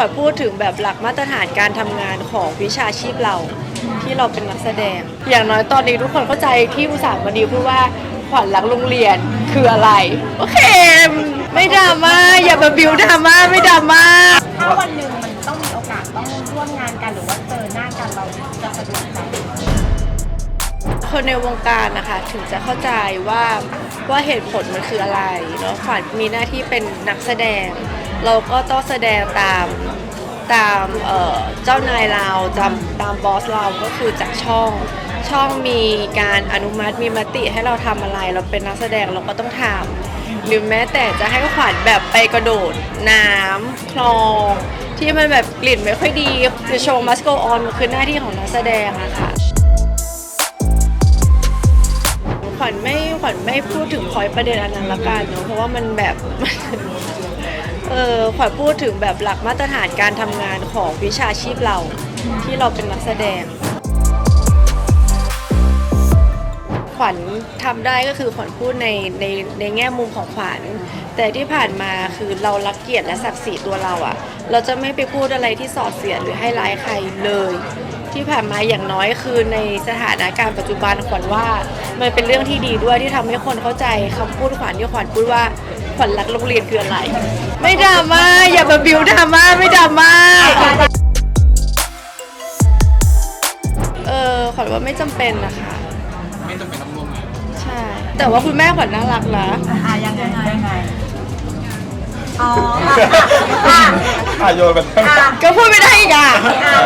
ขอพูดถึงแบบหลักมาตรฐานการทำงานของวิชาชีพเราที่เราเป็นนักแสดง อย่างน้อยตอนนี้ทุกคนเข้าใจที่อุตสาหวันดีพูดว่าขวัญรักโรงเรียนคืออะไร โอเค ไม่ดราม่าอย่ามาบิวดราม่าไม่ดราม่าถ้าวันหนึ่งมันต้องมีโอกาสต้องร่วมงานกันหรือว่าเจอหน้ากันเราจะสะดวกใจคนในวงการนะคะถึงจะเข้าใจว่าว่าเหตุผลมันคืออะไรเนาะขวัญมีหน้าที่เป็นนักแสดง เราก็ต้องแสดงตามตามเจ้านายเราตามตามบอสเราก็คือจากช่องช่องมีการอนุมัติมีมติให้เราทำอะไร เราเป็นนักแสดงเราก็ต้องทำหรือแม้แต่จะให้ขวัญแบบไปกระโดดน้ำคลองที่มันแบบกลิ่นไม่ค่อยดี The show must go on มันคือหน้าที่ของนักแสดงอะค่ะขวัญไม่ขวัญไม่พูดถึงพอยประเด็นอันนั้นละกันเนาะเพราะว่ามันแบบ เออขวัญพูดถึงแบบหลักมาตรฐานการทำงานของวิชาชีพเราที่เราเป็นนักแสดง ขวัญทำได้ก็คือขวัญพูดในในในแง่มุมของขวัญแต่ที่ผ่านมาคือเรารักเกียรติและศักดิ์ศรีตัวเราอะเราจะไม่ไปพูดอะไรที่สอดเสียดหรือให้ร้ายใครเลย ที่ผ่านมาอย่างน้อยคือในสถานการณ์ปัจจุบันขวัญว่ามันเป็นเรื่องที่ดีด้วยที่ทำให้คนเข้าใจคำพูดขวัญที่ขวัญพูดว่าขวัญรักโรงเรียนคืออะไร ไม่ดราม่าอย่ามาบิวดราม่าไม่ดราม่าเออขวัญว่าไม่จำเป็นนะคะไม่จำเป็นต้องร่วมงานใช่ แต่ว่าคุณแม่ขวัญน่ารักนะอ่ายังไงยังไงอ๋ออะโยนไปแล้วอะก็พูดไม่ได้อีกอะอะ